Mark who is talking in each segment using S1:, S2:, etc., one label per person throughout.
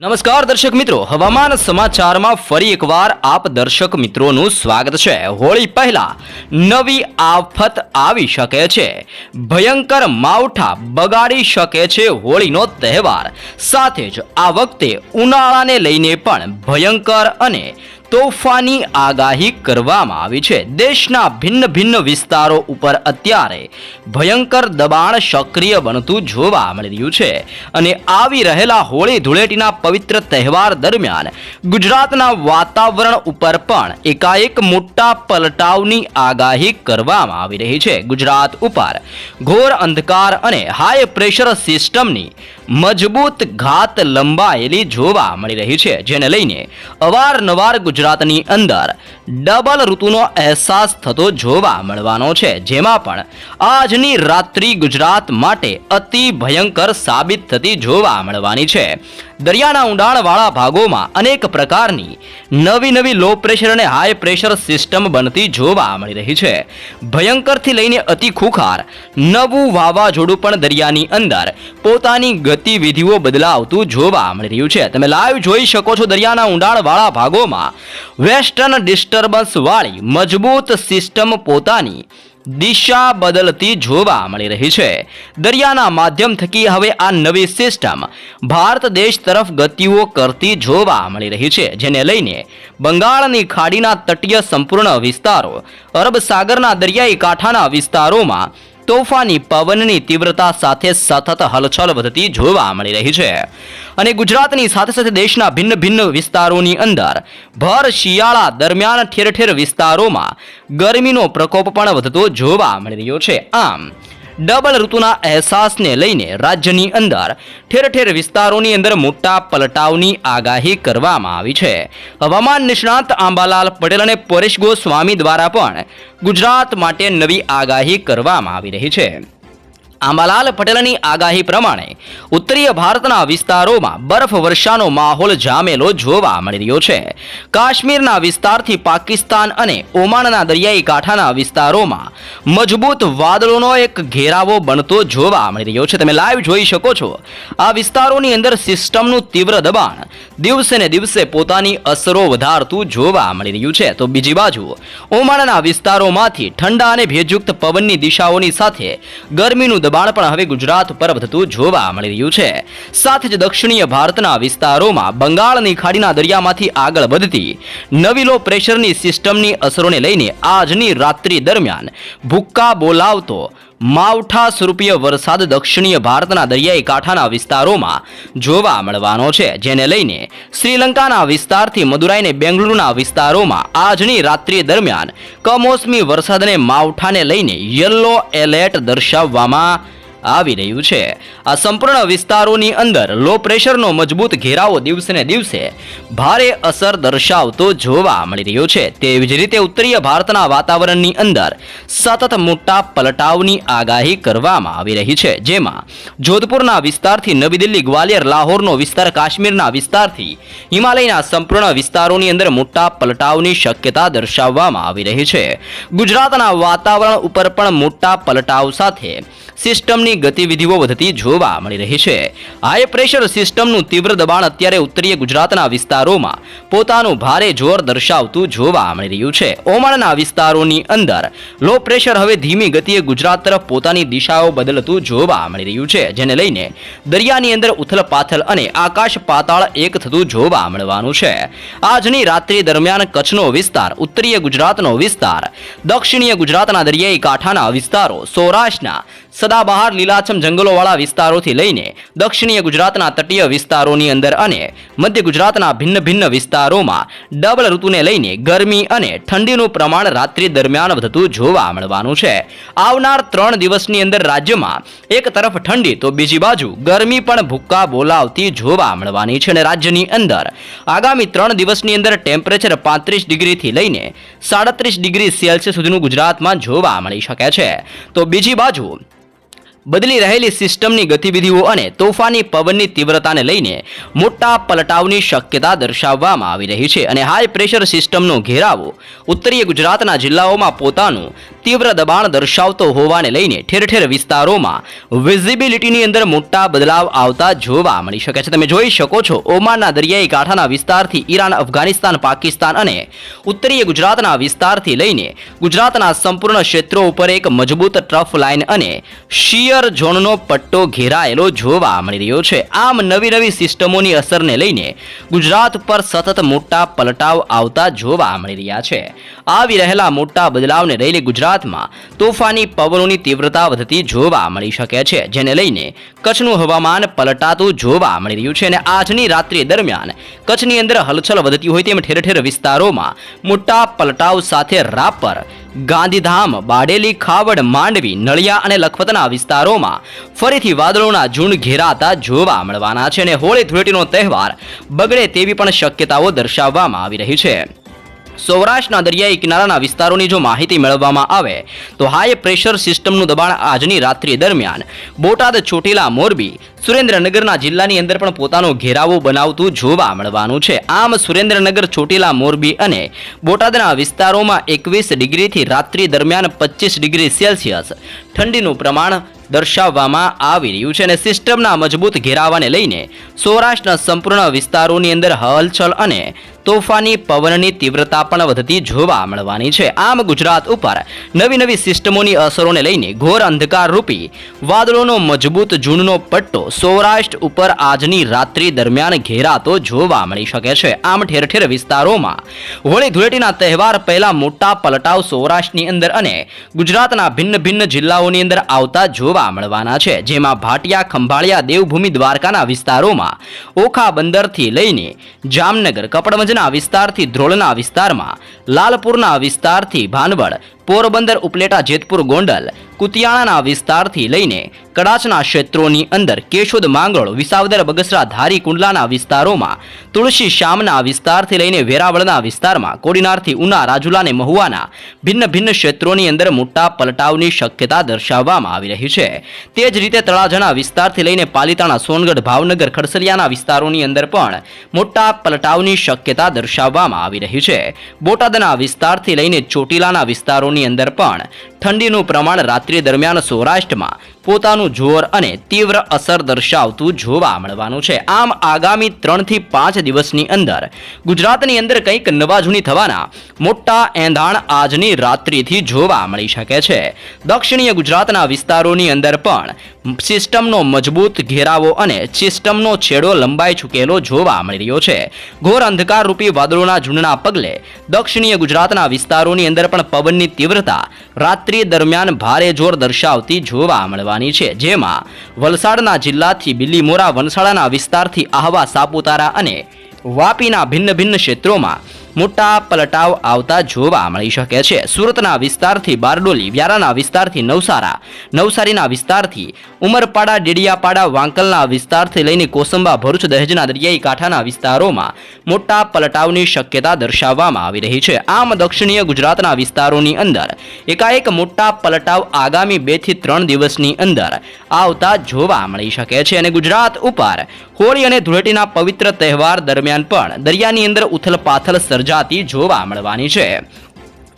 S1: નમસ્કાર દર્શક મિત્રો, હવામાન સમાચારમાં ફરી એકવાર આપ દર્શક મિત્રોનું સ્વાગત છે. હોળી પહેલા નવી આફત આવી શકે છે. ભયંકર માવઠા બગાડી શકે છે હોળીનો તહેવાર. સાથે જ આ વખતે ઉનાળાને લઈને પણ ભયંકર અને તોફાની આગાહી કરવામાં આવી છે. દેશના ભિન્ન ભિન્ન વિસ્તારો ઉપર અત્યારે ભયંકર દબાણ સક્રિય બનતું જોવા મળી રહ્યું છે. અને આવી રહેલા હોળી ધૂળેટીના પવિત્ર તહેવાર દરમિયાન ગુજરાતના વાતાવરણ ઉપર પણ એકાએક મોટા પલટાવની આગાહી કરવામાં આવી રહી છે. ગુજરાત ઉપર ઘોર અંધકાર અને હાઈ પ્રેશર સિસ્ટમની મજબૂત ઘાત લંબાયેલી જોવા મળી રહી છે, જેને લઈને અવારનવાર ગુજરાતની અંદર ડબલ ઋતુનો અહેસાસ થતો જોવા મળવાનો છે, જેમાં પણ આજની રાત્રિ ગુજરાત માટે અતિ ભયંકર સાબિત થતી જોવા મળવાની છે. દરિયાના ઊંડાણવાળા ભાગોમાં અનેક પ્રકારની નવી નવી લો પ્રેશર અને હાઈ પ્રેશર સિસ્ટમ બનતી જોવા મળી રહી છે. ભયંકરથી લઈને અતિ ખુખાર, નવું વાવાઝોડું પણ દરિયાની અંદર પોતાની ગતિવિધિઓ બદલાવતું જોવા મળી રહ્યું છે. તમે લાઈવ જોઈ શકો છો દરિયાના ઊંડાણવાળા ભાગોમાં વેસ્ટર્ન ડિસ્ટર્બન્સવાળી મજબૂત સિસ્ટમ પોતાની દિશા બદલતી જોવા મળી રહી છે. દરિયાના માધ્યમ થકી હવે આ નવી સિસ્ટમ ભારત દેશ તરફ ગતિઓ કરતી જોવા મળી રહી છે, જેને લઈને બંગાળની ખાડીના તટીય સંપૂર્ણ વિસ્તારો, અરબ સાગરના દરિયાઈ કાંઠાના વિસ્તારોમાં તોફાની પવનની તીવ્રતા સાથે સતત હલચલ વધતી જોવા મળી રહી છે. અને ગુજરાતની સાથે સાથે દેશના ભિન્ન ભિન્ન વિસ્તારોની અંદર ભર શિયાળા દરમિયાન ઠેર ઠેર વિસ્તારોમાં ગરમીનો પ્રકોપ પણ વધતો જોવા મળી રહ્યો છે. આમ ડબલ ઋતુના અહેસાસને લઈને રાજ્યની અંદર ઠેર ઠેર વિસ્તારોની અંદર મોટા પલટાવની આગાહી કરવામાં આવી છે. હવામાન નિષ્ણાત આંબાલાલ પટેલ અને પરેશ ગોસ્વામી દ્વારા પણ ગુજરાત માટે નવી આગાહી કરવામાં આવી રહી છે. આંબાલાલ પટેલની આગાહી પ્રમાણે ઉત્તરીય ભારતના વિસ્તારોમાં બરફ વર્ષાનો માહોલ જામેલો જોવા મળી રહ્યો છે. કાશ્મીરના વિસ્તારથી પાકિસ્તાન અને ઓમાનના દરિયાઈ કાંઠાના વિસ્તારોમાં મજબૂત વાદળોનો એક ઘેરાવો બનતો જોવા મળી રહ્યો છે. તમે લાઈવ જોઈ શકો છો. આ વિસ્તારોની અંદર સિસ્ટમનું તીવ્ર દબાણ દિવસે ને દિવસે પોતાની અસરો વધારતું જોવા મળી રહ્યું છે. તો બીજી બાજુ, ઓમાનના વિસ્તારોમાંથી ઠંડા અને ભેજયુક્ત પવનની દિશાઓની સાથે ગરમીનું દબાણ પણ હવે ગુજરાત પર વધતું જોવા મળી રહ્યું છે. સાથે જ દક્ષિણીય ભારતના વિસ્તારોમાં બંગાળની ખાડીના દરિયામાંથી આગળ વધતી નવી લો પ્રેશરની સિસ્ટમની અસરોને લઈને આજની રાત્રિ દરમિયાન ભૂક્કા બોલાવતો માવઠા સ્વરૂપીય વરસાદ દક્ષિણીય ભારતના દરિયાઈ કાંઠાના વિસ્તારોમાં જોવા મળવાનો છે, જેને લઈને શ્રીલંકાના વિસ્તારથી મદુરાઈને બેંગલુરુના વિસ્તારોમાં આજની રાત્રિ દરમિયાન કમોસમી વરસાદને માવઠાને લઈને યલો એલર્ટ દર્શાવવામાં આવી રહ્યું છે. આ સંપૂર્ણ વિસ્તારોની અંદર લો પ્રેશરનો મજબૂત ઘેરાવો દિવસે દિવસે ભારે અસર દર્શાવતો જોવા મળી રહ્યો છે. તેવી જ રીતે ઉત્તરીય ભારતના વાતાવરણની અંદર સતત મોટા પલટાવની આગાહી કરવામાં આવી રહી છે. જેમાં જોધપુરના વિસ્તારથી નવી દિલ્હી, ગ્વાલિયર, લાહોરનો વિસ્તાર, કાશ્મીરના વિસ્તારથી હિમાલયના સંપૂર્ણ વિસ્તારોની અંદર મોટા પલટાવની શક્યતા દર્શાવવામાં આવી રહી છે. ગુજરાતના વાતાવરણ ઉપર પણ મોટા પલટાવ સાથે સિસ્ટમની ગતિવિધિઓ વધતી જોવા મળી રહી છે. હાઈ પ્રેશર સિસ્ટમનું તીવ્ર દબાણ અત્યારે ઉત્તરીય ગુજરાતના વિસ્તારોમાં પોતાનું ભારે જોર દર્શાવતું જોવા મળી રહ્યું છે. ઓમાણના વિસ્તારોની અંદર લો પ્રેશર હવે ધીમી ગતિએ ગુજરાત તરફ પોતાની દિશાઓ બદલતું જોવા મળી રહ્યું છે, જેને લઈને દરિયાની અંદર ઉથલપાથલ અને આકાશ પાતાળ એક થતું જોવા મળવાનું છે. આજની રાત્રિ દરમિયાન કચ્છનો વિસ્તાર, ઉત્તરીય ગુજરાતનો વિસ્તાર, દક્ષિણીય ગુજરાતના દરિયાઈ કાંઠાના વિસ્તારો, સૌરાષ્ટ્રના સદાબહાર લીલાછમ જંગલોવાળા વિસ્તારોથી લઈને દક્ષિણીય ગુજરાતના તટીય વિસ્તારોની અંદર અને મધ્ય ગુજરાતના ભિન્ન ભિન્ન વિસ્તારોમાં ડબલ ઋતુને લઈને ગરમી અને ઠંડીનું પ્રમાણ રાત્રિ દરમિયાન વધતું જોવા મળવાનું છે. આવનાર ત્રણ દિવસની અંદર રાજ્યમાં એક તરફ ઠંડી, તો બીજી બાજુ ગરમી પણ ભૂક્કા બોલાવતી જોવા મળવાની છે અને રાજ્યની અંદર આગામી ત્રણ દિવસની અંદર ટેમ્પરેચર પાંત્રીસ ડિગ્રીથી લઈને સાડત્રીસ ડિગ્રી સેલ્સિયસ સુધીનું ગુજરાતમાં જોવા મળી શકે છે. તો બીજી બાજુ બદલી રહેલી સિસ્ટમની ગતિવિધિઓ અને તોફાની પવનની તીવ્રતાને લઈને મોટા પલટાવની શક્યતા દર્શાવવામાં આવી રહી છે અને હાઈ પ્રેશર સિસ્ટમનો ઘેરાવો ઉત્તરીય ગુજરાતના જિલ્લાઓમાં પોતાનું તીવ્ર દબાણ દર્શાવતો હોવાને લઈને ઠેર ઠેર વિસ્તારોમાં વિઝિબિલિટીની અંદર મોટા બદલાવ આવતા જોવા મળી શકે છે. તમે જોઈ શકો છો, ઓમાનના દરિયાઈ કાંઠાના વિસ્તારથી ઈરાન, અફઘાનિસ્તાન, પાકિસ્તાન અને ઉત્તરીય ગુજરાતના વિસ્તારથી લઈને ગુજરાતના સંપૂર્ણ ક્ષેત્રો ઉપર એક મજબૂત ટ્રફ લાઇન અને શિયર ઝોનનો પટ્ટો ઘેરાયેલો જોવા મળી રહ્યો છે. આમ નવી નવી સિસ્ટમોની અસરને લઈને ગુજરાત પર સતત મોટા પલટાવ આવતા જોવા મળી રહ્યા છે. આવી રહેલા મોટા બદલાવને લઈને ગુજરાતમાં તોફાની પવનોની તીવ્રતા વધતી જોવા મળી શકે છે, જેને લઈને કચ્છનું હવામાન પલટાતું જોવા મળી રહ્યું છે અને આજની રાત્રિ દરમિયાન કચ્છની અંદર હલચલ વધતી હોય તેમ ઠેર ઠેર વિસ્તારોમાં મોટા પલટાવ સાથે રાપર ગાંધીધામ, બાડેલી, ખાવડ, માંડવી, નળિયા અને લખપતના વિસ્તારોમાં ફરીથી વાદળોના ઝુંડ ઘેરાતા જોવા મળવાના છે અને હોળી ધૂળેટીનો તહેવાર બગડે તેવી પણ શક્યતાઓ દર્શાવવામાં આવી રહી છે. સૌરાષ્ટ્રના દરિયાઈ કિનારાના વિસ્તારોની જો માહિતી મેળવવામાં આવે, તો હાઈ પ્રેશર સિસ્ટમનું દબાણ આજની રાત્રિ દરમિયાન બોટાદ ચોટીલા મોરબી, સુરેન્દ્રનગરના જિલ્લાની અંદર પણ પોતાનો ઘેરાવો બનાવતું જોવા મળવાનું છે. આમ સુરેન્દ્રનગર, ચોટીલા મોરબી અને બોટાદના વિસ્તારોમાં એકવીસ ડિગ્રીથી રાત્રિ દરમિયાન પચીસ ડિગ્રી સેલ્સિયસ ઠંડીનું પ્રમાણ દર્શાવવામાં આવી રહ્યું છે અને સિસ્ટમના મજબૂત ઘેરાવાને લઈને સૌરાષ્ટ્રના સંપૂર્ણ વિસ્તારોની અંદર હલચલ અને તોફાની પવનની તીવ્રતા પણ વધતી જોવા મળવાની છે. આમ ગુજરાત ઉપર નવી નવી સિસ્ટમોની અસરોને લઈને ઘોર અંધકાર રૂપી વાદળોનો મજબૂત જૂનનો પટ્ટો સૌરાષ્ટ્ર ઉપર આજની રાત્રિ દરમિયાન ઘેરાતો જોવા મળી શકે છે. આમ ઠેર ઠેર વિસ્તારોમાં હોળી ધૂળેટીના તહેવાર પહેલા મોટા પલટાવ સૌરાષ્ટ્રની અંદર અને ગુજરાતના ભિન્ન ભિન્ન જિલ્લાઓની અંદર આવતા જોવા મળવાના છે, જેમાં ભાટિયા, ખંભાળિયા, દેવભૂમિ દ્વારકાના વિસ્તારોમાં, ઓખા બંદરથી લઈને જામનગર, કપડવંજના વિસ્તારથી ધ્રોળના વિસ્તારમાં, લાલપુરના વિસ્તારથી ભાનવડ પોરબંદર ઉપલેટા જેતપુર ગોંડલ, કુતિયાણાના વિસ્તારથી લઈને કડાચના ક્ષેત્રોની અંદર કેશોદ માંગરોળ, વિસાવદર બગસરા ધારી કુંડલાના વિસ્તારોમાં તુલસી શ્યામના વિસ્તારથી લઈને વેરાવળના વિસ્તારમાં, કોડીનારથી ઉના, રાજુલા અને મહુવાના ભિન્ન ભિન્ન ક્ષેત્રોની અંદર મોટા પલટાવની શક્યતા દર્શાવવામાં આવી રહી છે. તે જ રીતે તળાજાના વિસ્તારથી લઈને પાલિતાણા, સોનગઢ, ભાવનગર, ખડસલિયાના વિસ્તારોની અંદર પણ મોટા પલટાવની શક્યતા દર્શાવવામાં આવી રહી છે. બોટાદના વિસ્તારથી લઈને ચોટીલાના વિસ્તારોની અંદર પણ ઠંડીનું પ્રમાણ રાત્રિ દરમિયાન સૌરાષ્ટ્રમાં પોતાનું જોર અને તીવ્ર અસર દર્શાવતું જોવા મળવાનું છે. આમ આગામી ત્રણથી પાંચ દિવસની અંદર ગુજરાતની અંદર કંઈક નવાજૂની થવાના મોટા એંધાણ આજની રાત્રિથી જોવા મળી શકે છે. દક્ષિણીય ગુજરાતના વિસ્તારોની અંદર પણ સિસ્ટમનો મજબૂત ઘેરાવો અને સિસ્ટમનો છેડો લંબાઈ ચૂકેલો જોવા મળી રહ્યો છે. ઘોર અંધકાર રૂપી વાદળોના ઝુંડના પગલે દક્ષિણીય ગુજરાતના વિસ્તારોની અંદર પણ પવનની તીવ્રતા રાત્રિ દરમિયાન ભારે જોર દર્શાવતી જોવા મળવાની છે, જેમાં વલસાડના જિલ્લાથી બિલીમોરા વનસાડાના વિસ્તારથી આહવા, સાપુતારા અને વાપીના ભિન્ન ભિન્ન ક્ષેત્રોમાં મોટા પલટાવ આવતા જોવા મળી શકે છે. સુરતના વિસ્તારથી બારડોલી, વ્યારાના વિસ્તારથી નવસારા, નવસારીના વિસ્તારથી ઉમરપાડા, ડેડિયાપાડા, વાંકલના વિસ્તારથી લઈને કોસંબા, ભરૂચ, દહેજના, દરિયાઈ કાંઠાના વિસ્તારોમાં મોટા પલટાવની શક્યતા દર્શાવવામાં આવી રહી છે. આમ દક્ષિણીય ગુજરાતના વિસ્તારોની અંદર એકાએક મોટા પલટાવ આગામી બેથી ત્રણ દિવસની અંદર આવતા જોવા મળી શકે છે અને ગુજરાત ઉપર હોળી અને ધૂળેટીના પવિત્ર તહેવાર દરમિયાન પણ દરિયાની અંદર ઉથલપાથલ સર્જાતી જોવા મળવાની છે.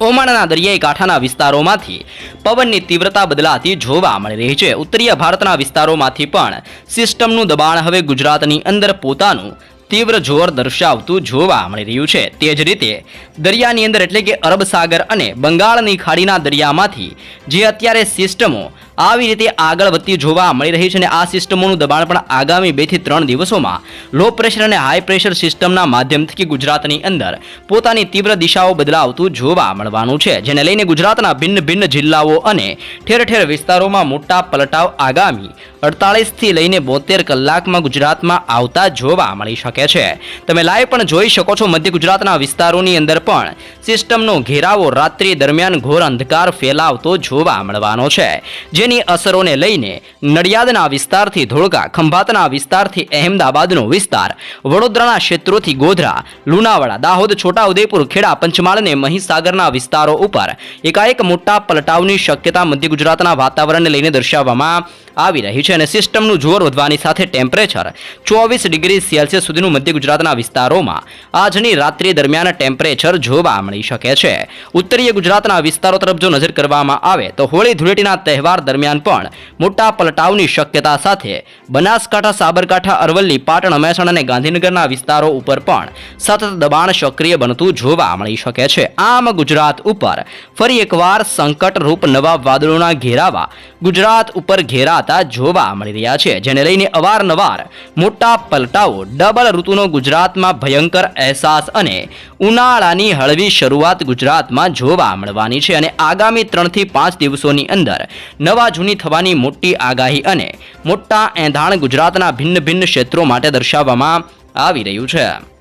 S1: ઓમાનના દરિયાઈ કાંઠાના વિસ્તારોમાંથી પવનની તીવ્રતા બદલાતી જોવા મળી રહી છે. ઉત્તરીય ભારતના વિસ્તારોમાંથી પણ સિસ્ટમનું દબાણ હવે ગુજરાતની અંદર પોતાનું તીવ્ર જોર દર્શાવતું જોવા મળી રહ્યું છે. તે જ રીતે દરિયાની અંદર એટલે કે અરબ સાગર અને બંગાળની ખાડીના દરિયામાંથી જે અત્યારે સિસ્ટમો આવી રીતે આગળ વધતી જોવા મળી રહી છે અને આ સિસ્ટમોનું દબાણ પણ આગામી બેથી ત્રણ દિવસોમાં લો પ્રેશર અને હાઈ પ્રેશર સિસ્ટમના માધ્યમથી ગુજરાતની અંદર પોતાની તીવ્ર દિશાઓ બદલાવતું જોવા મળવાનું છે. જેને લઈને ગુજરાતના ભિન્ન ભિન્ન જિલ્લાઓ અને ઠેર ઠેર વિસ્તારોમાં મોટા પલટાવ આગામી અડતાળીસથી લઈને બોતેર કલાકમાં ગુજરાતમાં આવતા જોવા મળી શકે છે. તમે લાઈવ પણ જોઈ શકો છો. મધ્ય ગુજરાતના વિસ્તારોની અંદર પણ સિસ્ટમનો ઘેરાવો રાત્રિ દરમિયાન ઘોર અંધકાર ફેલાવતો જોવા મળવાનો છે. જે જેની અસરોને લઈને નડિયાદના વિસ્તારથી ધોળકા, ખંભાતના વિસ્તારથી અહેમદાબાદનો વિસ્તાર, વડોદરાના ક્ષેત્રોથી ગોધરા, લુણાવાડા, દાહોદ, છોટાઉદેપુર, ખેડા, પંચમહાલ મહીસાગરના વિસ્તારો ઉપર એકાએક મોટા પલટાવની શક્યતા મધ્ય ગુજરાતના વાતાવરણને લઈને દર્શાવવામાં આવી રહી છે અને સિસ્ટમનું જોર વધવાની સાથે ટેમ્પરેચર ચોવીસ ડિગ્રી સેલ્સિયસ સુધીનું મધ્ય ગુજરાતના વિસ્તારોમાં આજની રાત્રિ દરમિયાન ટેમ્પરેચર જોવા મળી શકે છે. ઉત્તરીય ગુજરાતના વિસ્તારો તરફ જો નજર કરવામાં આવે તો હોળી ધૂળેટીના તહેવાર દરમિયાન પણ મોટા પલટાવની શક્યતા સાથે બનાસકાંઠા, સાબરકાંઠા, અરવલ્લી, પાટણ, મહેસાણા અને ગાંધીનગરના વિસ્તારો ઉપર પણ સતત દબાણ સક્રિય બનતું જોવા મળી શકે છે. આમ ગુજરાત ઉપર ફરી એકવાર સંકટરૂપ નવા વાદળોના ઘેરાવા ગુજરાત ઉપર ઘેરાતા જોવા મળી રહ્યા છે, જેને લઈને અવારનવાર મોટા પલટાઓ ડબલ ઋતુનો ગુજરાતમાં ભયંકર અહેસાસ અને ઉનાળાની હળવી શરૂઆત ગુજરાતમાં જોવા મળવાની છે. અને આગામી ત્રણથી પાંચ દિવસોની અંદર નવા જૂની થવાની મોટી આગાહી અને મોટા એંધાણ ગુજરાતના ભિન્ન ભિન્ન ક્ષેત્રો માટે દર્શાવવામાં આવી રહ્યું છે.